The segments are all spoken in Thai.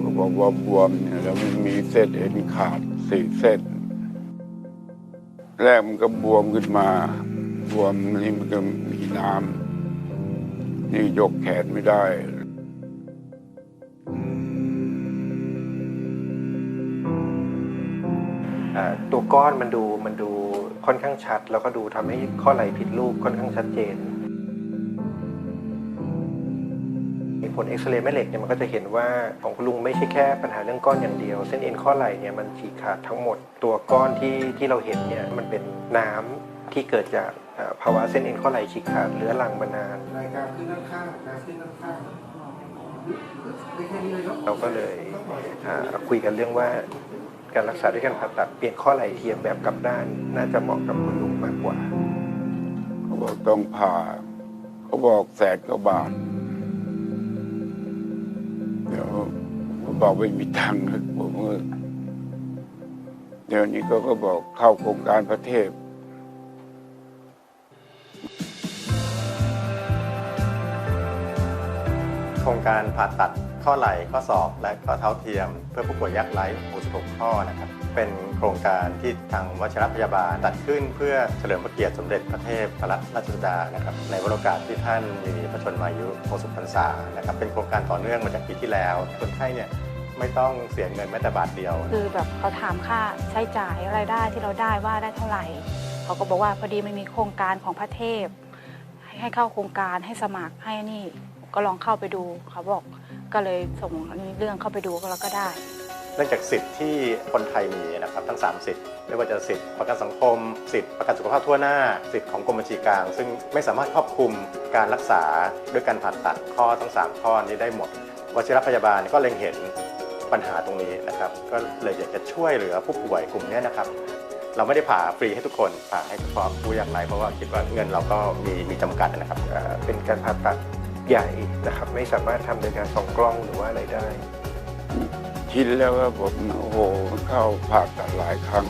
เขาบอกว่าบวมเนี่ยแล้วมันมีเส้นเอ็นขาดสี่เส้น แรกมันก็บวมขึ้นมา บวมนี่มันก็มีน้ำนี่ยกแขนไม่ได้ตัวก้อนมันดูมันดูค่อนข้างชัด แล้วก็ดูทำให้ข้อไหล่ผิดรูปค่อนข้างชัดเจน ลเอ็กซเรย์แม่เหล็กเนี่ยมันก็จะเห็นว่าของคุณลุงไม่ใช่แค่ปัญหาเรื่องก้อนอย่างเดียว เส้นเอ็นข้อไหล่เนี่ยมันฉีกขาดทั้งหมด ตัวก้อนที่ที่เราเห็นเนี่ยมันเป็นน้ำที่เกิดจากภาวะเส้นเอ็นข้อไหล่ฉีกขาดเรื้อรังมานานรายการขึ้นด้านข้างการขึ้นด้านข้างเราก็เลยคุยกันเรื่องว่าการรักษาด้วยการผ่าตัดเปลี่ยนข้อไหล่เทียมแบบกลับด้าน น่าจะเหมาะกับคุณลุงมากกว่า เขาบอกต้องผ่า เขาบอกแสนกว่าบาท บอกไม่มีตังค์ผมเดี๋ยวนี้ก็ก็บอกเข้าโครงการประเทศโครงการผ่าตัดข้อไหล่ข้อศอกและข้อเท้าเทียม เพื่อผู้ป่วยยักไร้66ข้อนะครับ เป็นโครงการที่ทางวชรพยาบาลตัดขึ้นเพื่อเฉลิมพระเกียรติสมเด็จพระเทพรัตนราชสุดานะครับในวโรกาสที่ท่านมีพระชนมายุ 60พรรษานะครับเป็นโครงการต่อเนื่องมาจากปีที่แล้วคนไข้เนี่ย ไม่ต้องเสียเงินแม้แต่บาทเดียวคือแบบเขาถามค่าใช้จ่ายรายได้ที่เราได้ว่าได้เท่าไหร่เขาก็บอกว่าพอดีไม่มีโครงการของพระเทพ ให้ให้เข้าโครงการให้สมัครให้นี่ก็ลองเข้าไปดูเขาบอกก็เลยส่งเรื่องเข้าไปดูก็แล้วก็ได้ เนื่องจากสิทธิ์ที่คนไทยมีนะครับทั้ง 3 สิทธิ์ไม่ว่าจะสิทธิ์ประกันสังคม สิทธิ์ประกันสุขภาพทั่วหน้า สิทธิ์ของกรมบัญชีกลาง ซึ่งไม่สามารถครอบคลุมการรักษาด้วยการผ่าตัดข้อทั้ง 3 ข้อนี้ได้หมดวชิรพยาบาลก็เล็งเห็น ปัญหาตรงนี้นะครับ ก็เลยอยากจะช่วยเหลือผู้ป่วยกลุ่มนี้นะครับ เราไม่ได้ผ่าฟรีให้ทุกคนผ่าให้เฉพาะผู้ยากไร้เพราะว่าคิดว่าเงินเราก็มีมีจำกัดนะครับ เป็นการผ่าตัดใหญ่นะครับ ไม่สามารถทำโดยการส่องกล้องหรือว่าอะไรได้ชินแล้วครับผมโอ้โหเข้าผ่าตัดหลายครั้ง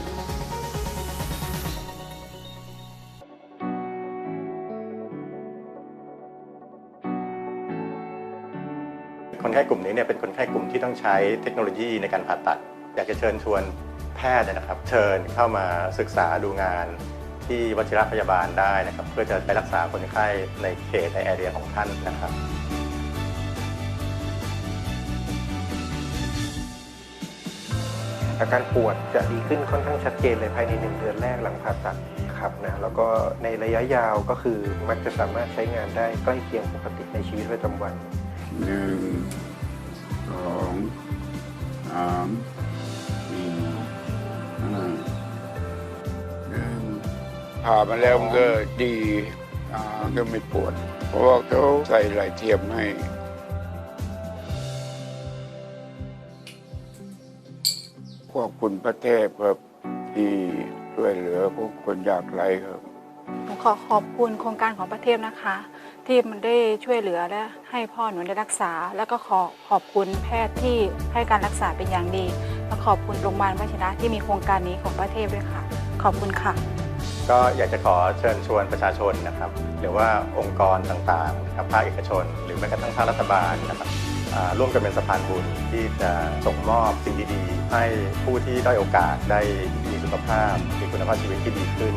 คนไข้กลุ่มนี้เนี่ยเป็นคนไข้กลุ่มที่ต้องใช้เทคโนโลยีในการผ่าตัด อยากจะเชิญชวนแพทย์นยนะครับ เชิญเข้ามาศึกษาดูงานที่วชิรพยาบาลได้นะครับ เพื่อจะไปรักษาคนไข้ในเขตในแอเรียของท่านนะครับอาการปวดจะดีขึ้นค่อนข้างชัดเจนเลยภายในหนึ่งเดือนแรกหลังผ่าตัดครับนะแล้วก็ในระยะยาวก็คือมักจะสามารถใช้งานได้ใกล้เคียงปกติในชีวิตประจำวัน หนึ่งสองสามสี่ห้าหนึ่งผ่ามาแล้วมันก็ดีอ่าก็ไม่ปวด เพราะว่าเขาใส่ไหลเทียมให้ขอบคุณพระเทพครับที่ช่วยเหลือพวกคนยากไร้ครับ ขอขอบคุณโครงการของประเทศนะคะ ที่มันได้ช่วยเหลือและให้พ่อหนูได้รักษา แล้วก็ขอขอบคุณแพทย์ที่ให้การรักษาเป็นอย่างดี และขอบคุณโรงพยาบาลวชิระที่มีโครงการนี้ของประเทศด้วยค่ะ ขอบคุณค่ะ ก็อยากจะขอเชิญชวนประชาชนนะครับ หรือว่าองค์กรต่างๆนะครับภาคเอกชน หรือแม้กระทั่งภาครัฐบาลนะครับอ่าร่วมกันเป็นสะพานบุญที่จะส่งมอบสิ่งดีๆ ให้ผู้ที่ด้อยโอกาสได้มีสุขภาพ มีคุณภาพชีวิตที่ดีขึ้น